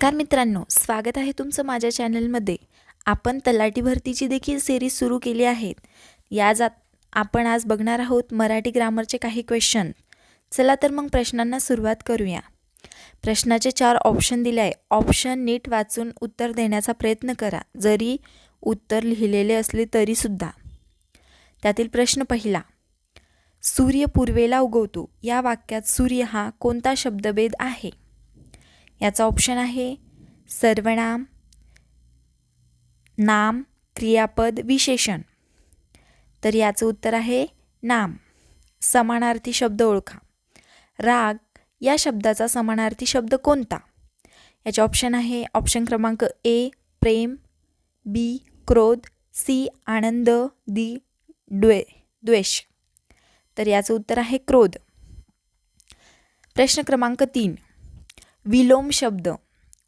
नमस्कार मित्रांनो स्वागत आहे तुमचं माझ्या चॅनलमध्ये. आपण तलाठी भरतीची देखील सिरीज सुरू केली आहेत. या जात आपण आज बघणार आहोत मराठी ग्रामरचे काही क्वेश्चन चला तर मग प्रश्नांना सुरुवात करूया. प्रश्नाचे चार ऑप्शन दिले आहे. ऑप्शन नीट वाचून उत्तर देण्याचा प्रयत्न करा. जरी उत्तर लिहिलेले असले तरीसुद्धा त्यातील प्रश्न पहिला. सूर्य पूर्वेला उगवतो. या वाक्यात सूर्य हा कोणता शब्दभेद आहे? याचा ऑप्शन आहे सर्वनाम नाम क्रियापद विशेषण. तर याचं उत्तर आहे नाम समानार्थी शब्द ओळखा. राग या शब्दाचा समानार्थी शब्द कोणता? याचे ऑप्शन आहे ऑप्शन क्रमांक ए प्रेम बी क्रोध सी आनंद दी द्वे द्वेष. तर याचं उत्तर आहे क्रोध. प्रश्न क्रमांक तीन. विलोम शब्द.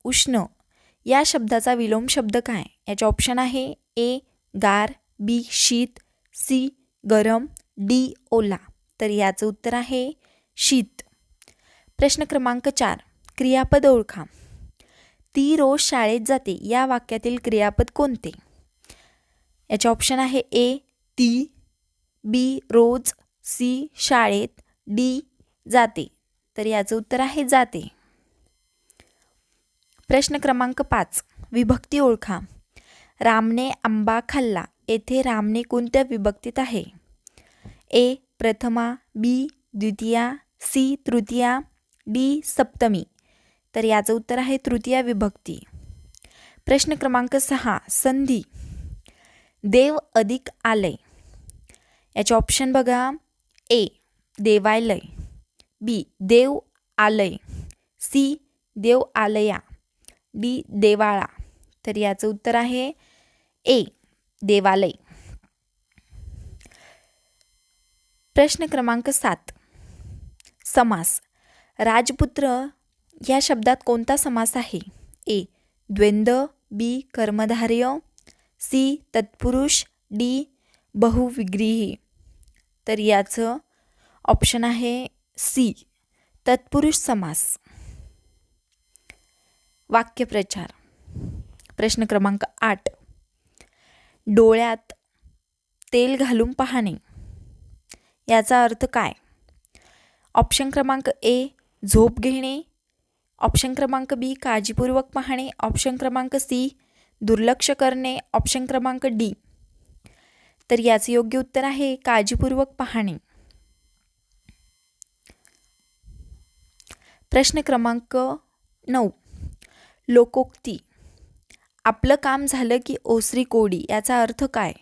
उष्ण. या शब्दाचा विलोम शब्द काय? याचे ऑप्शन आहे ए गार बी शीत सी गरम डी ओला. तर याचं उत्तर आहे शीत. प्रश्न क्रमांक चार क्रियापद ओळखा. ती रोज शाळेत जाते. या वाक्यातील क्रियापद कोणते? याचे ऑप्शन आहे ए ती बी रोज सी शाळेत डी जाते. तर याचं उत्तर आहे जाते. प्रश्न क्रमांक पाच. विभक्ती ओळखा. रामने आंबा खाल्ला. येथे रामने कोणत्या विभक्तीत आहे? ए. प्रथमा. बी. द्वितीया. सी. तृतीया. डी. सप्तमी. तर याचं उत्तर आहे तृतीया विभक्ती. प्रश्न क्रमांक सहा. संधी. देव अधिक आलय. याचे ऑप्शन बघा. ए. देवालय. बी. देव आलय. सी. देव आलया. डी देवाळा. तर याचं उत्तर आहे ए देवालय. प्रश्न क्रमांक सात. समास. राजपुत्र या शब्दात कोणता समास आहे? ए द्वंद्व बी कर्मधार्य सी तत्पुरुष डी बहुविग्रीही. तर याचं ऑप्शन आहे सी तत्पुरुष समास. वाक्यप्रचार. प्रश्न क्रमांक आठ. डोळ्यात तेल घालून पाहणे. याचा अर्थ काय? ऑप्शन क्रमांक ए झोप घेणे. ऑप्शन क्रमांक बी काळजीपूर्वक पाहणे. ऑप्शन क्रमांक सी दुर्लक्ष करणे. ऑप्शन क्रमांक डी. तर याचे योग्य उत्तर आहे काळजीपूर्वक पाहणे. प्रश्न क्रमांक नऊ. लोकोक्ती. आपलं काम झालं की ओसरी कोडी याचा अर्थ काय?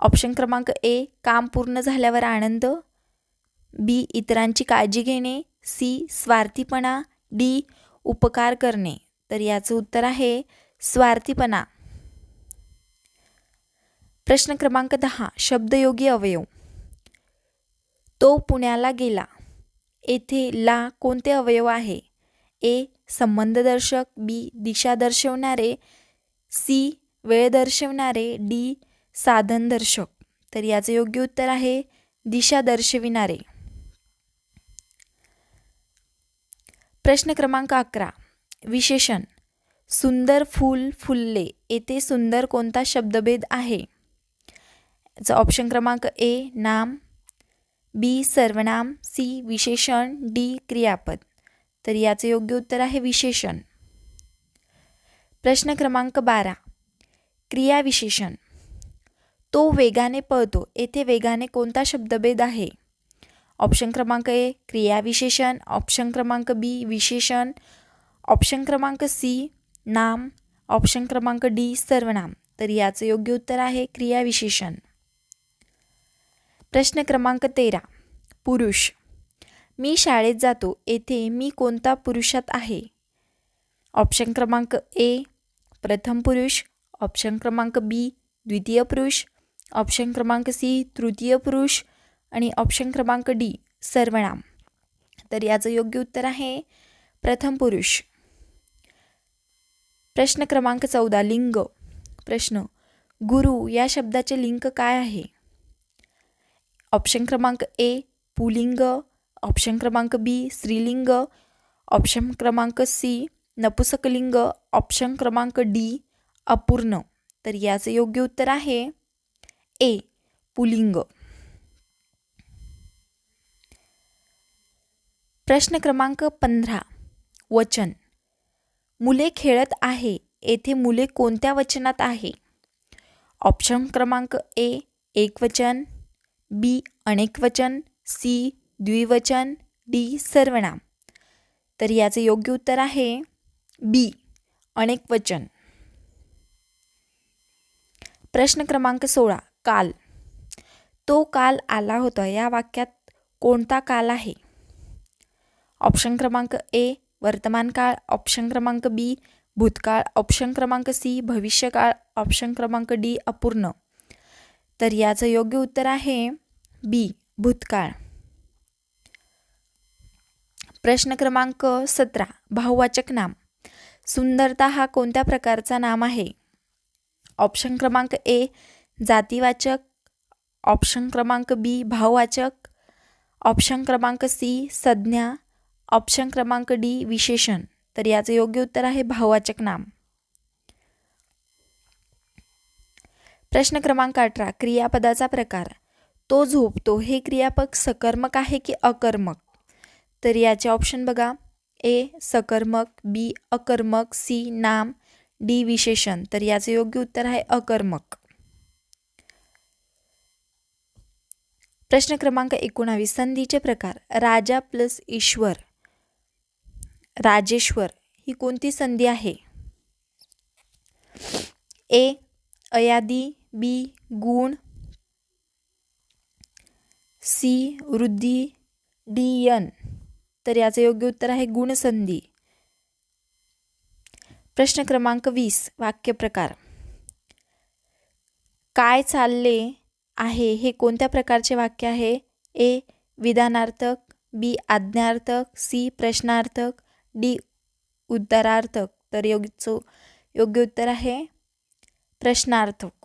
ऑप्शन क्रमांक ए काम पूर्ण झाल्यावर आनंद. बी इतरांची काळजी घेणे. सी स्वार्थीपणा. डी उपकार करणे. तर याचं उत्तर आहे स्वार्थीपणा. प्रश्न क्रमांक दहा शब्दयोगी अवयव. तो पुण्याला गेला. येथे ला कोणते अवयव आहे? ए संबंधदर्शक बी दिशा दर्शवणारे सी वेळ दर्शवणारे डी साधन दर्शक. तर याचं योग्य उत्तर आहे दिशा दर्शविणारे. प्रश्न क्रमांक अकरा. विशेषण. सुंदर फूल फुलले. येथे सुंदर कोणता शब्दभेद आहे? ऑप्शन क्रमांक ए नाम. बी सर्वनाम. सी विशेषण. डी क्रियापद. तर याचे योग्य उत्तर आहे विशेषण. प्रश्न क्रमांक बारा. क्रियाविशेषण तो वेगाने पळतो. येथे वेगाने कोणता शब्दभेद आहे? ऑप्शन क्रमांक ए क्रियाविशेषण ऑप्शन क्रमांक बी विशेषण. ऑप्शन क्रमांक सी नाम. ऑप्शन क्रमांक डी सर्वनाम. तर याचं योग्य उत्तर आहे क्रियाविशेषण प्रश्न क्रमांक तेरा. पुरुष. मी शाळेत जातो येथे मी कोणता पुरुषात आहे? ऑप्शन क्रमांक ए प्रथम पुरुष. ऑप्शन क्रमांक बी द्वितीय पुरुष. ऑप्शन क्रमांक सी तृतीय पुरुष. आणि ऑप्शन क्रमांक डी सर्वनाम. तर याचं योग्य उत्तर आहे प्रथम पुरुष. प्रश्न क्रमांक चौदा लिंग. प्रश्न गुरु या शब्दाचे लिंग काय आहे? ऑप्शन क्रमांक ए पुलिंग. ऑप्शन क्रमांक बी स्त्रीलिंग. ऑप्शन क्रमांक सी नपुसकलिंग. ऑप्शन क्रमांक डी अपूर्ण. तर याचं योग्य उत्तर आहे ए पुलिंग. प्रश्न क्रमांक पंधरा वचन. मुले खेळत आहे येथे मुले कोणत्या वचनात आहे? ऑप्शन क्रमांक ए एकवचन बी अनेक वचन सी द्विवचन डी सर्वनाम. तर याचे योग्य उत्तर आहे बी अनेक वचन. प्रश्न क्रमांक सोळा काल. तो काल आला होता. या वाक्यात कोणता काल आहे? ऑप्शन क्रमांक ए वर्तमान काळ. ऑप्शन क्रमांक बी भूतकाळ. ऑप्शन क्रमांक सी भविष्यकाळ. ऑप्शन क्रमांक डी अपूर्ण. तर याचं योग्य उत्तर आहे बी भूतकाळ. प्रश्न क्रमांक सतरा भाववाचक नाम. सुंदरता हा कोणत्या प्रकारचा नाम आहे? ऑप्शन क्रमांक ए जातीवाचक. ऑप्शन क्रमांक बी भाववाचक ऑप्शन क्रमांक सी संज्ञा. ऑप्शन क्रमांक डी विशेषण. तर याचं योग्य उत्तर आहे भाववाचक नाम. प्रश्न क्रमांक अठरा क्रियापदाचा प्रकार. तो झोपतो. हे क्रियापद सकर्मक आहे की अकर्मक? तर याचे ऑप्शन बघा. ए सकर्मक बी अकर्मक सी नाम डी विशेषण. तर याचे योग्य उत्तर आहे अकर्मक. प्रश्न क्रमांक एकोणावीस. संधीचे प्रकार. राजा प्लस ईश्वर. राजेश्वर ही कोणती संधी आहे? ए अयादी बी गुण. सी वृद्धी डी यन. तर याचं योग्य उत्तर आहे गुणसंधी. प्रश्न क्रमांक वीस वाक्यप्रकार काय चालले आहे? हे कोणत्या प्रकारचे वाक्य आहे? ए विधानार्थक बी आज्ञार्थक सी प्रश्नार्थक डी उत्तरार्थक तर योग्य योग्य उत्तर आहे प्रश्नार्थक.